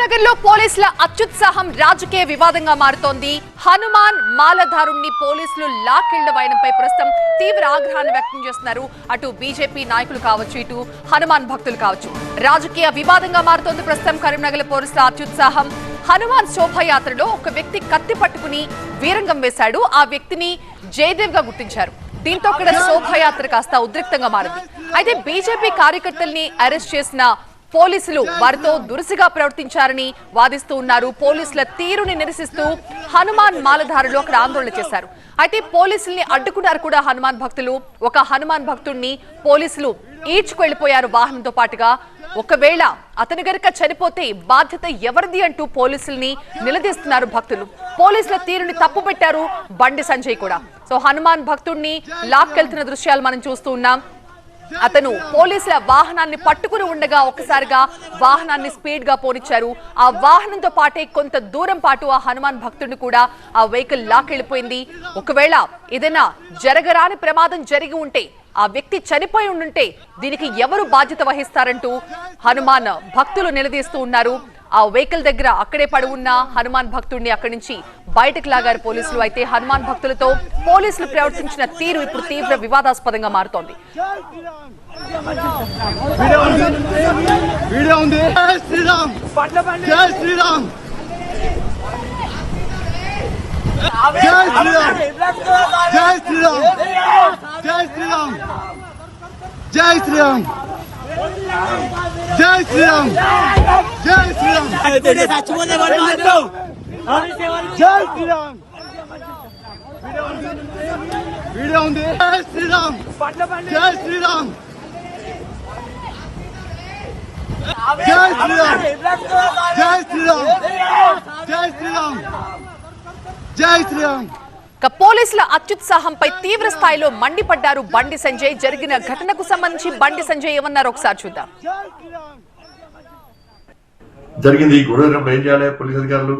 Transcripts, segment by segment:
నగర్లో పోలీసుల అత్యుత్సాహం రాజకీయ వివాదంగా మారుతోంది. హనుమాన్ మాలధారుణ్ణి పోలీసులు లాక్కెళ్ళ వైనంపై ప్రస్తుతం తీవ్ర ఆగ్రహాన్ని వ్యక్తం చేస్తున్నారు. అటు బీజేపీ నాయకులు కావచ్చు ఇటు హనుమాన్ భక్తులు కావచ్చు. రాజకీయ వివాదంగా మారుతోంది ప్రస్తుతం కరీంనగర్ పోలీసుల అత్యుత్సాహం. హనుమాన్ శోభయాత్రలో ఒక వ్యక్తి కత్తి పట్టుకుని వీరంగం వేశాడు. ఆ వ్యక్తిని జయదేవ్గా గుర్తించారు. దీంతో అక్కడ శోభయాత్ర కాస్త ఉద్రిక్తంగా మారింది. అయితే బీజేపీ కార్యకర్తల్ని అరెస్ట్ చేసిన పోలీసులు వారితో దురుసుగా ప్రవర్తించారని వాదిస్తూ ఉన్నారు. పోలీసుల తీరుని నిరసిస్తూ హనుమాన్ మాలధారులు అక్కడ ఆందోళన చేశారు. అయితే పోలీసుల్ని అడ్డుకున్నారు కూడా హనుమాన్ భక్తులు. ఒక హనుమాన్ భక్తుడిని పోలీసులు ఈడ్చుకెళ్ళిపోయారు వాహనంతో పాటుగా. ఒకవేళ అతని గనుక చనిపోతే బాధ్యత ఎవరిది అంటూ పోలీసుల్ని నిలదీస్తున్నారు భక్తులు. పోలీసుల తీరుని తప్పుపెట్టారు బండి సంజయ్ కూడా. సో హనుమాన్ భక్తుడిని లాక్కెళ్తున్న దృశ్యాలు మనం చూస్తూ ఉన్నాం. అతను పోలీసుల వాహనాన్ని పట్టుకుని ఉండగా ఒక్కసారిగా వాహనాన్ని స్పీడ్గా పోనిచ్చారు. ఆ వాహనంతో పాటే కొంత దూరం పాటు ఆ హనుమాన్ భక్తుడిని కూడా ఆ వెహికల్ లాకెళ్ళిపోయింది ఒకవేళ ఏదైనా జరగరాని ప్రమాదం జరిగి ఉంటే ఆ వ్యక్తి చనిపోయి ఉండుంటే దీనికి ఎవరు బాధ్యత వహిస్తారంటూ హనుమాన్ భక్తులు నిలదీస్తూ ఉన్నారు. ఆ వెహికల్ దగ్గర అక్కడే పడి ఉన్న హనుమాన్ భక్తుడిని అక్కడి నుంచి బయటకు లాగారు పోలీసులు. అయితే హనుమాన్ భక్తులతో పోలీసులు ప్రవర్తించిన తీరు ఇప్పుడు తీవ్ర వివాదాస్పదంగా మారుతోంది. వీడియో జై శ్రీరామ్ జై శ్రీరామ్ జై శ్రీరామ్. చచ్చిపోతే జై శ్రీరామ్ వీడియో ఉంది జై శ్రీరామ్ జై శ్రీరామ్ జై శ్రీరామ్ జై శ్రీరామ్ జై శ్రీరామ్ జై శ్రీరామ్ పోలీసుల అత్యుత్సాహంపై తీవ్ర స్థాయిలో మండిపడ్డారు బండి సంజయ్. జరిగిన ఘటనకు సంబంధించి బండి సంజయ్ ఏమన్నారు ఒకసారి చూద్దాం. జరిగింది. ఈ గొడవలో ఏం చేయాలి? పోలీస్ అధికారులు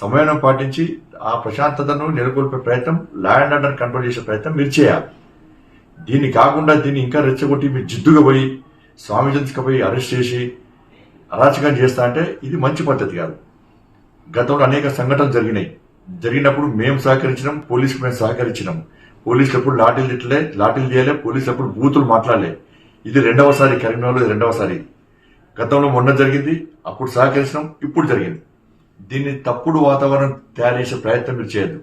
సమయం పాటించి ఆ ప్రశాంతతను నెలకొల్పే ప్రయత్నం లా అండ్ ఆర్డర్ కంట్రోల్ చేసే ప్రయత్నం మీరు చేయాలి. దీన్ని కాకుండా దీన్ని ఇంకా రెచ్చగొట్టి మీరు జిద్దుగా పోయి స్వామిజన్స్కి పోయి అరెస్ట్ చేసి అరాచకం చేస్తా అంటే ఇది మంచి పద్ధతి కాదు. గతంలో అనేక సంఘటనలు జరిగినాయి. జరిగినప్పుడు మేము సహకరించినాం పోలీసుకు మేము సహకరించినాం. పోలీసులు ఎప్పుడు లాఠీలు తిట్టలే లాఠీలు చేయలే పోలీసులు ఎప్పుడు బూతులు మాట్లాడలే. ఇది రెండవసారి కరీంనగర్లో రెండవసారి. గతంలో మొన్న జరిగింది అప్పుడు సహకరించడం ఇప్పుడు జరిగింది. దీన్ని తప్పుడు వాతావరణం తయారు చేసే ప్రయత్నం మీరు చేయొద్దు.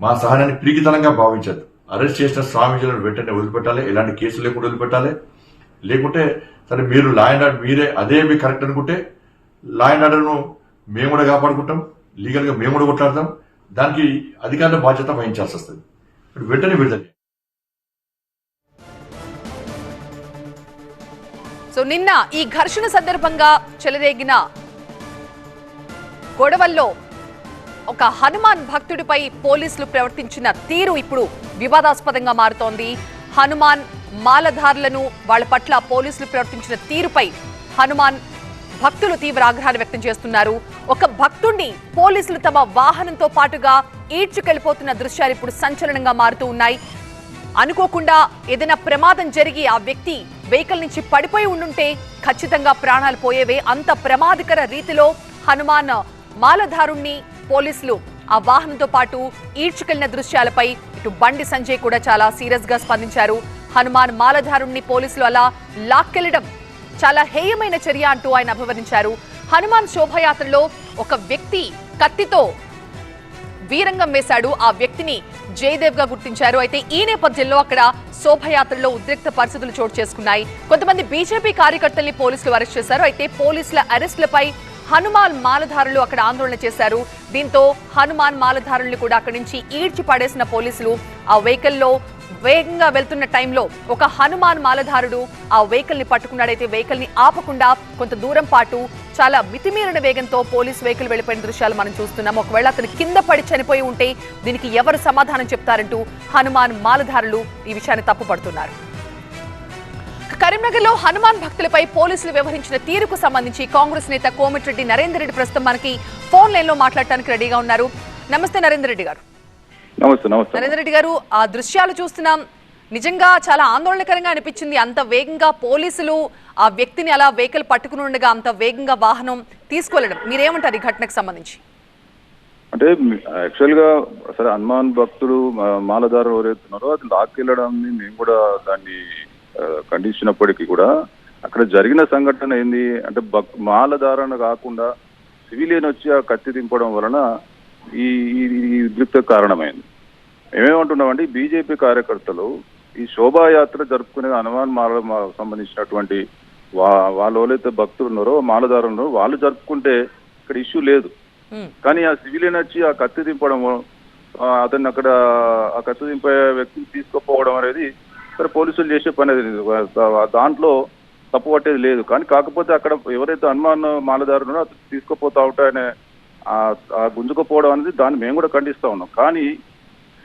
మా సహనాన్ని పిరికితనంగా భావించద్దు. అరెస్ట్ చేసిన స్వామీజీలను వెంటనే వదిలిపెట్టాలి. ఎలాంటి కేసులు లేకుండా వదిలిపెట్టాలి. లేకుంటే సరే మీరు లా అండ్ ఆర్డర్ మీరే అదే మీ కరెక్ట్ అనుకుంటే లా అండ్ ఆర్డర్ను మేము కూడా కాపాడుకుంటాం. లీగల్గా మేము కూడా కొట్లాడతాం. దానికి అధికారుల బాధ్యత వహించాల్సి వస్తుంది. వెంటనే విడుదల సో నిన్న ఈ ఘర్షణ సందర్భంగా చెలరేగిన గొడవల్లో ఒక హనుమాన్ భక్తుడిపై పోలీసులు ప్రవర్తించిన తీరు ఇప్పుడు వివాదాస్పదంగా మారుతోంది. హనుమాన్ మాలధారులను వాళ్ళ పట్ల పోలీసులు ప్రవర్తించిన తీరుపై హనుమాన్ భక్తులు తీవ్ర ఆగ్రహాన్ని వ్యక్తం చేస్తున్నారు. ఒక భక్తుణ్ణి పోలీసులు తమ వాహనంతో పాటుగా ఈడ్చుకెళ్ళిపోతున్న దృశ్యాలు ఇప్పుడు సంచలనంగా మారుతూ ఉన్నాయి. అనుకోకుండా ఏదైనా ప్రమాదం జరిగి ఆ వ్యక్తి వెహికల్ నుంచి పడిపోయి ఉండుంటే ఖచ్చితంగా ప్రాణాలు పోయేవే అంత ప్రమాదకర రీతిలో హనుమాన్ మాలధారుణ్ణి పోలీసులు ఆ వాహనంతో పాటు ఈడ్చుకెళ్ళిన దృశ్యాలపై ఇటు బండి సంజయ్ కూడా చాలా సీరియస్గా స్పందించారు. హనుమాన్ మాలధారుణ్ణి పోలీసులు అలా లాక్కెళ్ళడం చాలా హేయమైన చర్య అంటూ ఆయన అభివర్ణించారు. హనుమాన్ శోభయాత్రలో ఒక వ్యక్తి కత్తితో వీరంగం వేశాడు. ఆ వ్యక్తిని జయదేవ్గా గుర్తించారు. అయితే ఈ నేపథ్యంలో అక్కడ శోభయాత్రలో ఉద్రిక్త పరిస్థితులు చోటు చేసుకున్నాయి. కొంతమంది బీజేపీ కార్యకర్తల్ని పోలీసులు అరెస్ట్ చేశారు. అయితే పోలీసుల అరెస్టులపై హనుమాన్ మాలధారులు అక్కడ ఆందోళన చేశారు. దీంతో హనుమాన్ మాలధారుల్ని కూడా అక్కడి నుంచి ఈడ్చి పడేసిన పోలీసులు ఆ వెహికల్లో వేగంగా వెళ్తున్న టైంలో ఒక హనుమాన్ మాలధారుడు ఆ వెహికల్ని పట్టుకున్నాడైతే వెహికల్ని ఆపకుండా కొంత దూరం పాటు చాలా మితిమీరిన వేగంతో పోలీస్ వెహికల్ వెళ్ళిపోయిన దృశ్యాలు మనం చూస్తున్నాం. ఒకవేళ అతను కింద పడి చనిపోయి ఉంటే దీనికి ఎవరు సమాధానం చెప్తారంటూ హనుమాన్ మాలధారులు ఈ విషయాన్ని తప్పుపడుతున్నారు. కరీంనగర్లో హనుమాన్ భక్తులపై పోలీసులు వ్యవహరించిన తీరుకు సంబంధించి కాంగ్రెస్ నేత కోమటిరెడ్డి నరేందర్ రెడ్డి ప్రస్తుతం మనకి ఫోన్ లైన్లో మాట్లాడటానికి రెడీగా ఉన్నారు. నమస్తే నరేందర్ రెడ్డి గారు. నమస్తే నమస్తే. నరేందర్ రెడ్డి గారు ఆ దృశ్యాలు చూస్తున్నాం. నిజంగా చాలా ఆందోళనకరంగా అనిపించింది. అంత వేగంగా పోలీసులు ఆ వ్యక్తిని అలా వెహికల్ పట్టుకుని ఉండగా అంత వేగంగా వాహనం తీసుకెళ్ళడం మీరేమంటారు ఈ ఘటనకు సంబంధించి? అంటే యాక్చువల్గా సరే హనుమాన్ భక్తుడు మా- మాలధారులు ఎవరైతున్నారో అది లాక్కెళ్ళడాన్ని మేము కూడా దాన్ని ఖండించినప్పటికీ కూడా అక్కడ జరిగిన సంఘటన ఏంది అంటే మాలధారణ కాకుండా సివిలియన్ వచ్చి ఆ కత్తి దింపడం వలన ఈ ఈ- ఉద్రిక్త కారణమైంది మేమేమంటున్నామంటే బీజేపీ కార్యకర్తలు ఈ శోభాయాత్ర జరుపుకునే హనుమాన్ మాల సంబంధించినటువంటి వా వాళ్ళు ఎవరైతే భక్తులు ఉన్నారో ఉన్నారో వాళ్ళు జరుపుకుంటే ఇక్కడ ఇష్యూ లేదు. కానీ ఆ సివిలియన్ వచ్చి ఆ కత్తి దింపడము ఆ, అతన్ని అక్కడ ఆ కత్తి దింపే వ్యక్తిని తీసుకుపోవడం అనేది సరే పోలీసులు చేసే పని దాంట్లో తప్పు పట్టేది లేదు. కానీ కాకపోతే అక్కడ ఎవరైతే హనుమాన్ మాలదారునో అతను తీసుకుపోతా ఉంటాయనే ఆ- గుంజుకుపోవడం అనేది దాన్ని మేము కూడా ఖండిస్తా ఉన్నాం. కానీ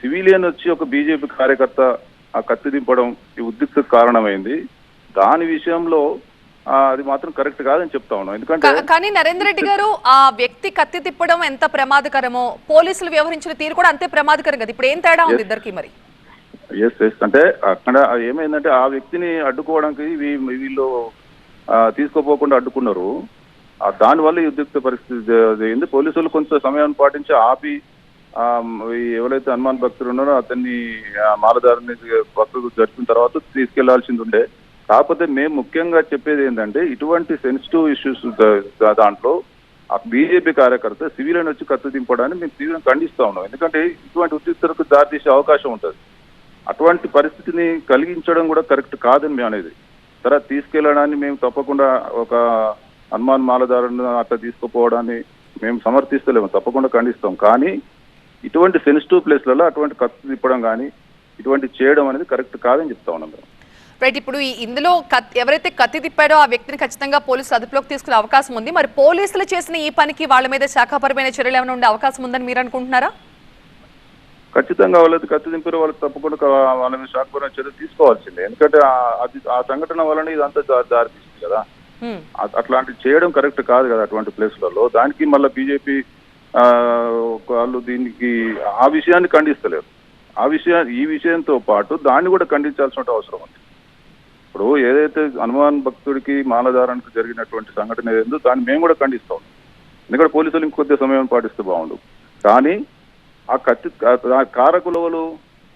సివిలియన్ వచ్చి ఒక బీజేపీ కార్యకర్త ఆ కత్తి దింపడం ఈ ఉద్రిక్త కారణమైంది. దాని విషయంలో అది మాత్రం కరెక్ట్ కాదని చెప్తా ఉన్నాం. ఎందుకంటే కానీ నరేందర్ రెడ్డి గారు ఆ వ్యక్తి కత్తి తిప్పడం ఎంత ప్రమాదకరమో పోలీసులు వ్యవహరించిన తీరు కూడా అంతే ప్రమాదకరం కదా. ఇప్పుడు ఏం తేడా ఉంది ఇద్దరికి మరి? ఎస్ ఎస్ అంటే అక్కడ ఏమైందంటే ఆ వ్యక్తిని అడ్డుకోవడానికి వీళ్ళు తీసుకోపోకుండా అడ్డుకున్నారు. దానివల్ల ఈ ఉద్రిక్త పరిస్థితి జరిగింది. పోలీసులు కొంత సమయం పాటించి ఆపి ఎవరైతే హనుమాన్ భక్తులు ఉన్నారో అతన్ని మాలదారుని భక్తులు జరిపిన తర్వాత తీసుకెళ్ళాల్సింది ఉండే. కాకపోతే మేము ముఖ్యంగా చెప్పేది ఏంటంటే ఇటువంటి సెన్సిటివ్ ఇష్యూస్ దాంట్లో ఆ బీజేపీ కార్యకర్త సివిలియన్ వచ్చి కత్తి దింపడాన్ని మేము తీవ్రంగా ఖండిస్తా ఉన్నాం. ఎందుకంటే ఇటువంటి ఉద్రిక్తలకు దారితీసే అవకాశం ఉంటుంది. అటువంటి పరిస్థితిని కలిగించడం కూడా కరెక్ట్ కాదని మేము అనేది. తర్వాత తీసుకెళ్ళడాన్ని మేము తప్పకుండా ఒక హనుమాన్ మాలదారులను అట్లా తీసుకుపోవడాన్ని మేము సమర్థిస్తలేము తప్పకుండా ఖండిస్తాం. కానీ ఇటువంటి సెన్సిటివ్ ప్లేస్లలో అటువంటి కత్తి తిప్పడం కానీ ఇటువంటి చేయడం అనేది కరెక్ట్ కాదని చెప్తా ఉన్నాం మేము. రైట్ ఇప్పుడు ఇందులో కత్- ఎవరైతే కత్తి తిప్పాడో ఆ వ్యక్తిని ఖచ్చితంగా పోలీసులు అదుపులోకి తీసుకునే అవకాశం ఉంది. మరి పోలీసులు చేసిన ఈ పనికి వాళ్ళ మీద శాఖాపరమైన చర్యలు ఏమైనా ఉండే అవకాశం ఉందని మీరు అనుకుంటున్నారా? ఖచ్చితంగా వాళ్ళకి కత్తి దింపారు వాళ్ళకి తప్పకుండా వాళ్ళ మీద శాఖపరమైన చర్య తీసుకోవాల్సిందే. ఎందుకంటే ఆ- అది ఆ సంఘటన వలన ఇదంతా దా- దారితీస్తుంది కదా. హ్మ్. అ- అట్లాంటివి చేయడం కరెక్ట్ కాదు కదా అటువంటి ప్లేస్లలో. దానికి మళ్ళీ బీజేపీ వాళ్ళు దీనికి ఆ విషయాన్ని ఖండిస్తలేరు. ఆ విషయా ఈ విషయంతో పాటు దాన్ని కూడా ఖండించాల్సిన అవసరం ఉంది. ఇప్పుడు ఏదైతే హనుమాన్ భక్తుడికి మాలధారానికి జరిగినటువంటి సంఘటన ఏదో దాన్ని మేము కూడా ఖండిస్తాం. ఎందుకంటే పోలీసులు ఇంకొద్ది సమయం పాటిస్తే బాగుండు. కానీ ఆ కత్తి ఆ కారకులవలు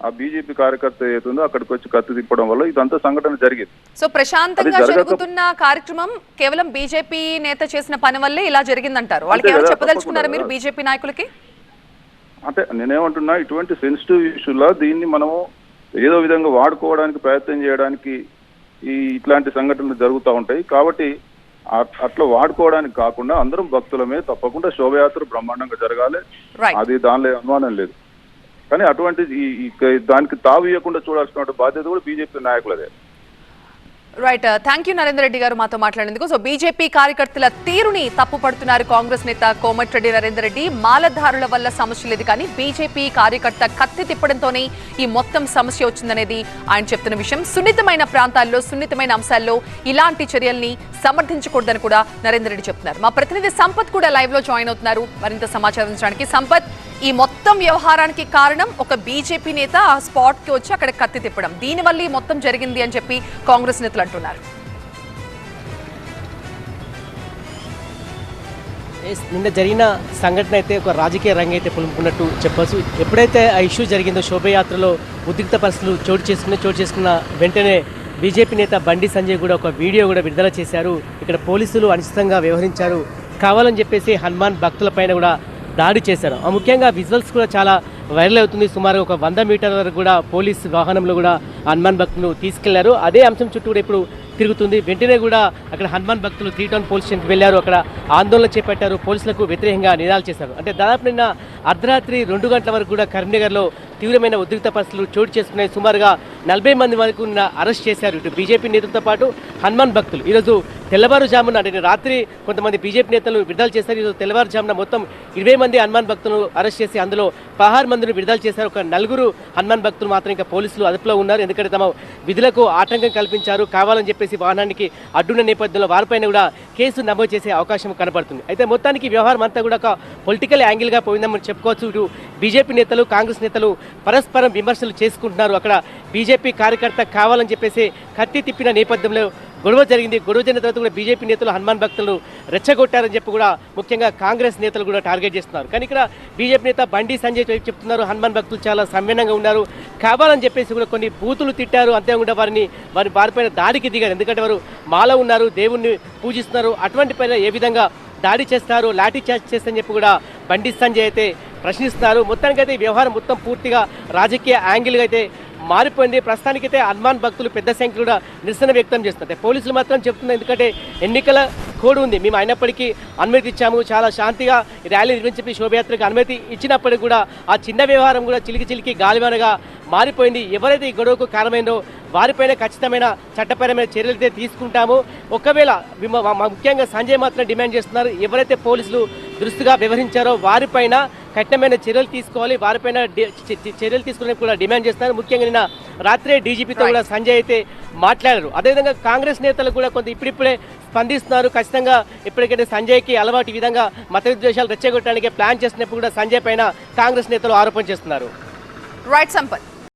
ఆ బీజేపీ కార్యకర్త ఏతుందో అక్కడికి వచ్చి కత్తి తిప్పడం వల్ల ఇదంతా సంఘటన జరిగింది. సో ప్రశాంతంగా జరుగుతున్న కార్యక్రమం కేవలం బీజేపీ నేత చేసిన పని వల్లే ఇలా జరిగిందంటారు. వాళ్ళకి ఏమైనా చెప్పదలుచుకున్నారా మీరు. బీజేపీ నాయకులకి? అంటే నేనేమంటున్నా ఇటువంటి సెన్సిటివ్ ఇష్యూలో దీన్ని మనము ఏదో విధంగా వాడుకోవడానికి ప్రయత్నం చేయడానికి ఈ ఇట్లాంటి సంఘటనలు జరుగుతూ ఉంటాయి. కాబట్టి అట్లా వాడుకోవడానికి కాకుండా అందరం భక్తులమే తప్పకుండా శోభయాత్ర బ్రహ్మాండంగా జరగాలి. అది దానిలో అనుమానం లేదు. కానీ అటువంటి దానికి తావు ఇవ్వకుండా చూడాల్సిన బాధ్యత కూడా BJP నాయకులదే. Right thank you Narender Reddy garu మాతో మాట్లాడేందుకు సో బీజేపీ కార్యకర్తల తీరుని తప్పుపడుతున్నారు కాంగ్రెస్ నేత కోమటిరెడ్డి నరేందర్ రెడ్డి. మాలధారుల వల్ల సమస్య లేదు కానీ బీజేపీ కార్యకర్త కత్తి తిప్పడంతోనే ఈ మొత్తం సమస్య వచ్చిందనేది ఆయన చెప్తున్న విషయం. సున్నితమైన ప్రాంతాల్లో సున్నితమైన అంశాల్లో ఇలాంటి చర్యల్ని సమర్థించకూడదని కూడా నరేందర్ రెడ్డి చెప్తున్నారు. మా ప్రతినిధి సంపత్ కూడా లైవ్లో జాయిన్ అవుతున్నారు. మరింత సమాచారం ఇచ్చడానికి సంపత్ ఈ మొత్తం వ్యవహారానికి కారణం ఒక బీజేపీ నేత ఆ స్పాట్కి వచ్చి అక్కడ కత్తి తిప్పడం. దీనివల్ల ఈ మొత్తం జరిగింది అని చెప్పి కాంగ్రెస్ నేతలు అంటున్నారు. ఎస్, నిన్న జరిగిన సంఘటన అయితే ఒక రాజకీయ రంగం అయితే పులుపుకున్నట్టు చెప్పచ్చు. ఎప్పుడైతే ఆ ఇష్యూ జరిగిందో శోభయాత్రలో ఉద్రిక్త పరిస్థితులు చోటు చేసుకున్న చోటు చేసుకున్న వెంటనే బీజేపీ నేత బండి సంజయ్ కూడా ఒక వీడియో కూడా విడుదల చేశారు. ఇక్కడ పోలీసులు అనుచితంగా వ్యవహరించారు. కావాలని చెప్పేసి హనుమాన్ భక్తులపైన కూడా దాడి చేశారు. ఆ ముఖ్యంగా విజువల్స్ కూడా చాలా వైరల్ అవుతుంది. సుమారు ఒక వంద మీటర్ల వరకు కూడా పోలీస్ వాహనంలో కూడా హనుమాన్ భక్తులు తీసుకెళ్ళారు. అదే అంశం చుట్టూ కూడా ఇప్పుడు తిరుగుతుంది. వెంటనే కూడా అక్కడ హనుమాన్ భక్తులు త్రీ టౌన్ పోలీస్ స్టేషన్కి వెళ్ళారు. అక్కడ ఆందోళన చేపట్టారు. పోలీసులకు వ్యతిరేకంగా నిరాలు చేశారు. అంటే దాదాపు నిన్న అర్ధరాత్రి రెండు గంటల వరకు కూడా కరీంనగర్లో తీవ్రమైన ఉద్రిక్త పరిస్థితులు చోటు చేసుకున్నాయి. సుమారుగా నలభై మంది వరకు నిన్న అరెస్ట్ చేశారు. ఇటు బీజేపీ నేతలతో పాటు హనుమాన్ భక్తులు. ఈరోజు తెల్లవారుజామున అంటే రాత్రి కొంతమంది బీజేపీ నేతలు విడుదల చేశారు. ఈరోజు తెల్లవారుజామున మొత్తం ఇరవై మంది హనుమాన్ భక్తులను అరెస్ట్ చేసి అందులో పదహారు మందిని విడుదల చేశారు. ఒక నలుగురు హనుమాన్ భక్తులు మాత్రం ఇంకా పోలీసులు అదుపులో ఉన్నారు. ఎందుకంటే తమ విధులకు ఆటంకం కల్పించారు. కావాలని చెప్పేసి వాహనానికి అడ్డున్న నేపథ్యంలో వారిపైన కూడా కేసు నమోదు చేసే అవకాశం కనబడుతుంది. అయితే మొత్తానికి వ్యవహారం అంతా కూడా ఒక పొలిటికల్ యాంగిల్గా పోయిందని చెప్పుకోవచ్చు. ఇటు బీజేపీ నేతలు కాంగ్రెస్ నేతలు పరస్పరం విమర్శలు చేసుకుంటున్నారు. అక్కడ బీజేపీ బీజేపీ కార్యకర్త కావాలని చెప్పేసి కత్తి తిప్పిన నేపథ్యంలో గొడవ జరిగింది. గొడవ జరిగిన తర్వాత కూడా బీజేపీ నేతలు హనుమాన్ భక్తులు రెచ్చగొట్టారని చెప్పి కూడా ముఖ్యంగా కాంగ్రెస్ నేతలు కూడా టార్గెట్ చేస్తున్నారు. కానీ ఇక్కడ బీజేపీ నేత బండి సంజయ్ చెప్తున్నారు హనుమాన్ భక్తులు చాలా సంవీనంగా ఉన్నారు కావాలని చెప్పేసి కూడా కొన్ని బూతులు తిట్టారు. అంతేకాకుండా వారిని వారి వారిపైన దాడికి దిగారు. ఎందుకంటే వారు మాల ఉన్నారు దేవుణ్ణి పూజిస్తున్నారు. అటువంటి పైన ఏ విధంగా దాడి చేస్తారు లాఠీ చార్జ్ చేస్తారని చెప్పి కూడా బండి సంజయ్ అయితే ప్రశ్నిస్తున్నారు. మొత్తానికైతే ఈ వ్యవహారం మొత్తం పూర్తిగా రాజకీయ యాంగిల్గా అయితే మారిపోయింది. ప్రస్తుతానికైతే హనుమాన్ భక్తులు పెద్ద సంఖ్యలో కూడా నిరసన వ్యక్తం చేస్తున్నారు. పోలీసులు మాత్రం చెప్తున్నారు ఎందుకంటే ఎన్నికల కోడ్ ఉంది. మేము అయినప్పటికీ అనుమతి ఇచ్చాము. చాలా శాంతిగా ర్యాలీ నిర్వహించి శోభయాత్రకు అనుమతి ఇచ్చినప్పటికీ కూడా ఆ చిన్న వ్యవహారం కూడా చిలికి చిలికి గాలివానగా మారిపోయింది. ఎవరైతే ఈ గొడవకు కారణమైందో వారిపైన ఖచ్చితమైన చట్టపరమైన చర్యలు అయితే తీసుకుంటాము. ఒకవేళ ముఖ్యంగా సంజయ్ మాత్రం డిమాండ్ చేస్తున్నారు. ఎవరైతే పోలీసులు దురుస్తుగా వ్యవహరించారో వారిపైన కఠినమైన చర్యలు తీసుకోవాలి. వారిపైన చర్యలు తీసుకునే కూడా డిమాండ్ చేస్తున్నారు. ముఖ్యంగా నిన్న రాత్రే డీజీపీతో కూడా సంజయ్ అయితే మాట్లాడారు. అదేవిధంగా కాంగ్రెస్ నేతలు కూడా కొంత ఇప్పుడిప్పుడే స్పందిస్తున్నారు. ఖచ్చితంగా ఇప్పటికైతే సంజయ్కి అలవాటు విధంగా మత విద్వేషాలు రెచ్చగొట్టడానికి ప్లాన్ చేస్తున్నప్పుడు కూడా సంజయ్ పైన కాంగ్రెస్ నేతలు ఆరోపణ చేస్తున్నారు. రైట్ సంపత్